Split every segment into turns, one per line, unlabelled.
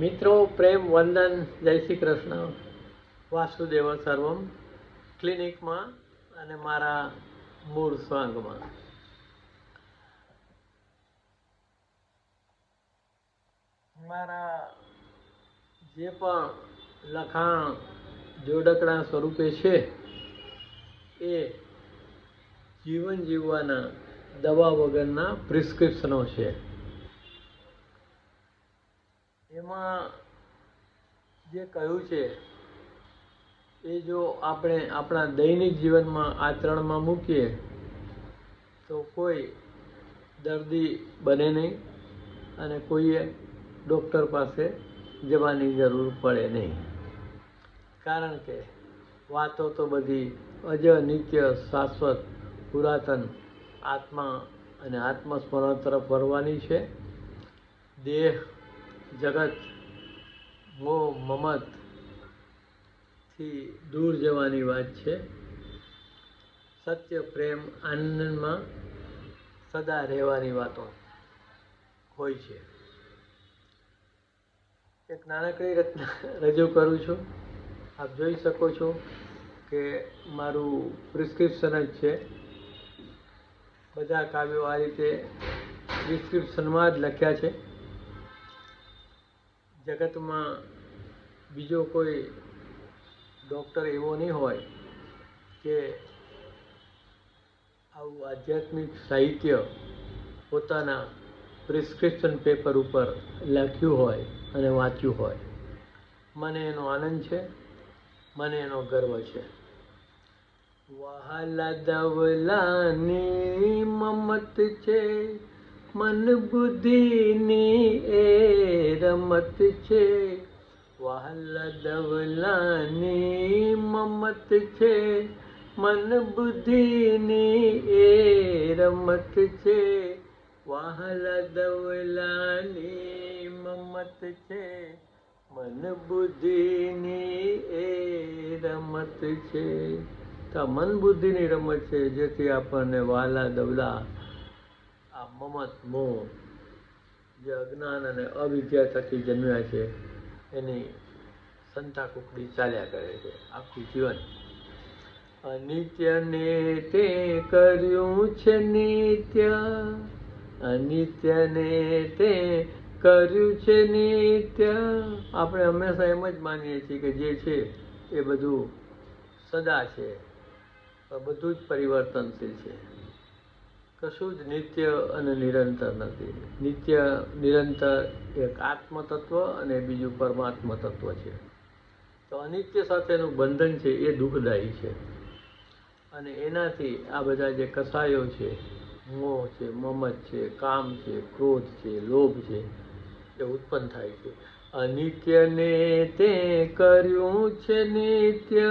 મિત્રો, પ્રેમ, વંદન, જય શ્રી કૃષ્ણ. વાસુદેવ સર્વમ ક્લિનિકમાં અને મારા મૂળ સ્વાંગમાં. મારા જે પણ લખાણ જોડકણા સ્વરૂપે છે, એ જીવન જીવવાના દવા વગરના પ્રિસ્ક્રિપ્શનો છે. એમાં જે કહ્યું છે, એ જો આપણે આપણા દૈનિક જીવનમાં આચરણમાં મૂકીએ, તો કોઈ દર્દી બને નહીં અને કોઈએ ડૉક્ટર પાસે જવાની જરૂર પડે નહીં. કારણ કે વાતો તો બધી અજ નિત્ય, શાશ્વત, પુરાતન આત્મા અને આત્મસ્મરણ તરફ વળવાની છે. દેહ જગત મોહ મમતથી દૂર જવાની વાત છે. સત્ય, પ્રેમ, આનંદમાં સદા રહેવાની વાતો હોય છે. એક નાનકડી રચના રજૂ કરું છું. આપ જોઈ શકો છો કે મારું પ્રિસ્ક્રિપ્શન જ છે. બધા કાવ્યો આ રીતે ડિસ્ક્રિપ્શનમાં જ લખ્યા છે. જગતમાં બીજો કોઈ ડૉક્ટર એવો નહીં હોય કે આવું આધ્યાત્મિક સાહિત્ય પોતાના પ્રિસ્ક્રિપ્શન પેપર ઉપર લખ્યું હોય અને વાંચ્યું હોય. મને એનો આનંદ છે, મને એનો ગર્વ છે. વહાલા દવલાની મમત છે મન બુદ્ધિની એ રમત છે. વહાલા દવલાની મમત છે. મન બુદ્ધિની એ રમત છે. વહાલા દવલાની મમત છે. મન બુદ્ધિની એ રમત છે. તો મન બુદ્ધિની રમત છે, જેથી આપણને વાલા દવલા મમત, મોહ, જે અજ્ઞાન અને અવિદ્યા થકી જન્મ્યા છે, એની સંતા કુકડી ચાલ્યા કરે છે આખું જીવન. અનિત્યને તે કર્યું છે નિત્ય અનિત્યને તે કર્યું છે નિત્ય. આપણે હંમેશા એમ જ માનીએ છીએ કે જે છે એ બધું સદા છે બધું જ પરિવર્તનશીલ છે. કશું જ નિત્ય અને નિરંતર નથી. નિત્ય, નિરંતર એક આત્મતત્વ અને બીજું પરમાત્મ તત્વ છે. તો અનિત્ય સાથેનું બંધન છે એ દુઃખદાયી છે. અને એનાથી આ બધા જે કસાયો છે, મોહ છે, મમત છે, કામ છે, ક્રોધ છે, લોભ છે, એ ઉત્પન્ન થાય છે. અનિત્યને તે કર્યું છે નિત્ય.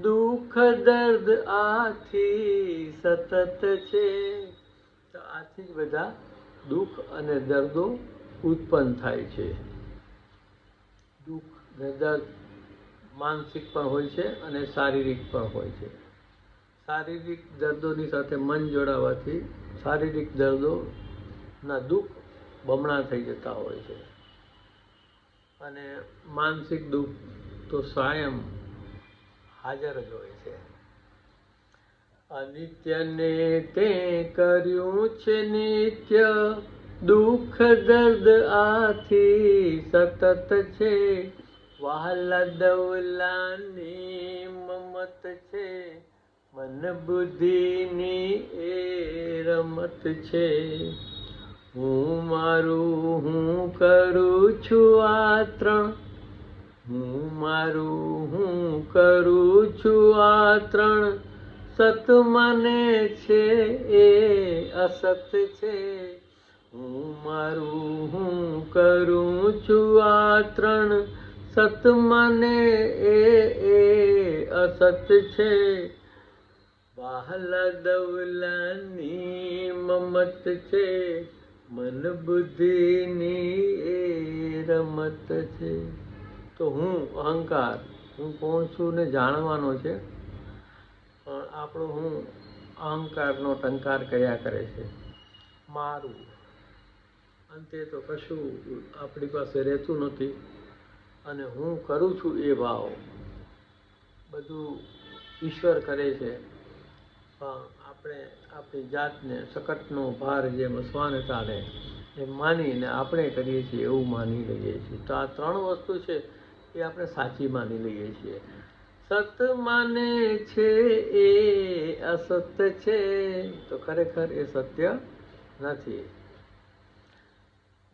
દુઃખ દર્દ આથી સતત છે. તો આથી જ બધા દુઃખ અને દર્દો ઉત્પન્ન થાય છે. દુઃખ ને દર્દ માનસિક પણ હોય છે અને શારીરિક પણ હોય છે. શારીરિક દર્દોની સાથે મન જોડાવાથી શારીરિક દર્દોના દુઃખ બમણા થઈ જતા હોય છે. અને માનસિક દુઃખ તો સાયમ હાજર જ હોય છે. અનિત્યને તે કર્યું છે નિત્ય, દુઃખ, દર્દ આથી સતત છે. દવલાની મમત છે મન બુદ્ધિની એ રમત છે. હું મારું, હું કરું છું આ ત્રણ હું મારું હું કરું છું આ ત્રણ. સત મને છે એ અસત છે. હું મારું હું કરું છું આ ત્રણ. સત મને એ એ અસત છે. વહાલા દવલાની મમત છે. મન બુદ્ધિની એ રમત છે. તો હું અહંકાર, હું કોણ છું ને જાણવાનો છે? પણ આપણો હું અહંકારનો ટંકાર કર્યા કરે છે. મારું. અંતે તો કશું આપણી પાસે રહેતું નથી અને હું કરું છું એ ભાવ. બધું ઈશ્વર કરે છે. પણ આપણે આપણી જાતને સકટનો ભાર જેમ મસવાને ચાલે એમ માનીને આપણે કરીએ છીએ એવું માની લઈએ છીએ. તો આ ત્રણ વસ્તુ છે એ આપણે સાચી માની લઈએ છીએ. સત માને છે એ અસત છે, તો ખરેખર એ સત્ય નથી.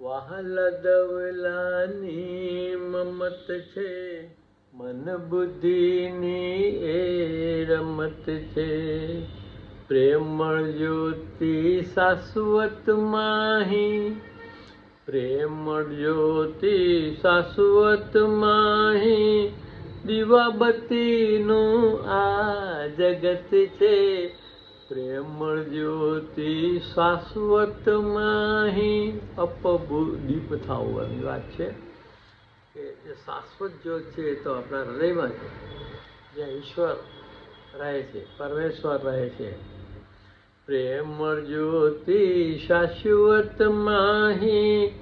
વહાલ મમત છે, મન બુદ્ધિની એ રમત છે. પ્રેમ જ્યોતિ શાશ્વત માહી પ્રેમ જ્યોતિ શાશ્વત માહી દીવાબતીનું આ જગત છે. પ્રેમ જ્યોતિ શાશ્વત માહી અપબુ દીપ થવાની વાત છે. કે જે શાશ્વત જ્યોત છે એ તો આપણા હૃદયમાં છે જ્યાં ઈશ્વર રહે છે, પરમેશ્વર રહે છે પ્રેમ જ્યોતિ શાશ્વત માહી,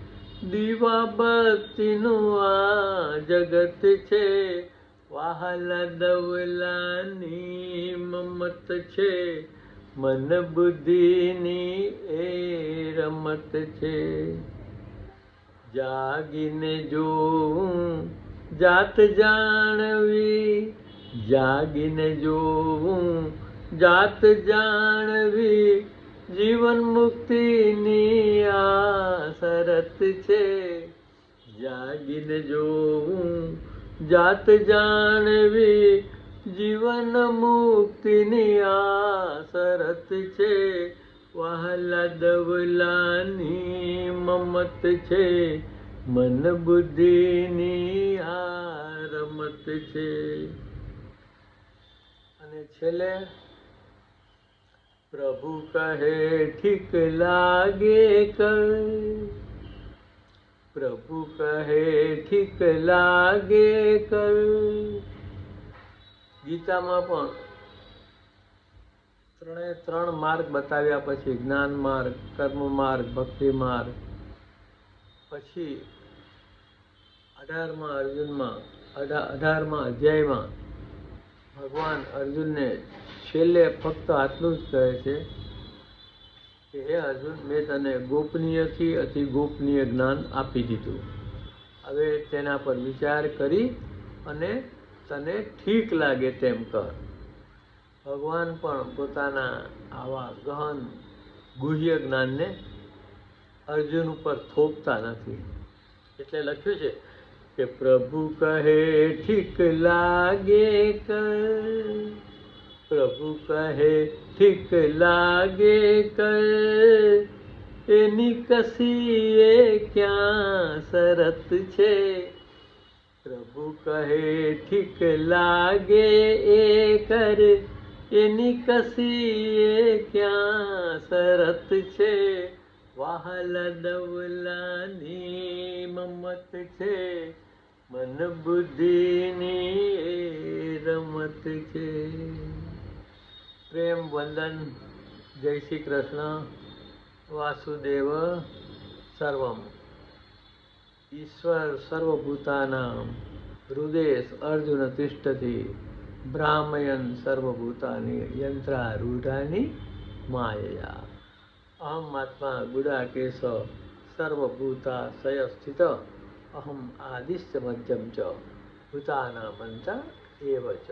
દીવાબત્તીનું આ જગત છે. વાહલા દવલાની મમત છે. મન બુદ્ધિની એ રમત છે. જાગીને જોવું જાત જાણવી. જાગીને જોવું જાત જાણવી જીવન મુક્તિની આ શરત છે. જાગીને જોવું જાત જાણવી જીવન મુક્તિની આ શરત છે. વહાલા દવલાની મમત છે, મન બુદ્ધિની આ રમત છે. અને છેલ્લે પ્રભુ કહે, ઠીક લાગે પ્રભુ કહે, ઠીક લાગે ગીતામાં પણ ત્રણે ત્રણ માર્ગ બતાવ્યા પછી, જ્ઞાન માર્ગ, કર્મ માર્ગ, ભક્તિ માર્ગ, પછી અઢારમાં અર્જુનમાં અઢા અઢારમાં અધ્યાયમાં ભગવાન અર્જુનને છેલ્લે ફક્ત આટલું જ કહે છે કે હે અર્જુન, મેં તને ગોપનીયથી અતિ ગોપનીય જ્ઞાન આપી દીધું. હવે તેના પર વિચાર કરી અને તને ઠીક લાગે તેમ કર. ભગવાન પણ પોતાના આવા ગહન ગુહ્ય જ્ઞાનને અર્જુન ઉપર થોપતા નથી. એટલે લખ્યું છે કે પ્રભુ કહે, ઠીક લાગે કર. પ્રભુ કહે, ઠીક લાગે કર, એની કસી એ ક્યાં શરત છે? પ્રભુ કહે, ઠીક લાગે એ કર, એની કસી એ ક્યાં શરત છે? વાહલ દવલાની મમત છે, મન બુદ્ધિની રમત છે. પ્રેમ વંદન, જય શ્રી કૃષ્ણ, વાસુદેવ, સર્વમ. ઈશ્વર સર્વભૂતાના હૃદય અર્જુન તિષ્ઠથી બ્રાહ્મયન સર્વભૂતાની યંત્રારૂઢાની માયયા. અહમ આત્મા ગુડાકેશ સર્વભૂતાશય સ્થિત અહમ આદિશ્ચ મધ્યમ ચ, ભૂતાનામંત એવ ચ.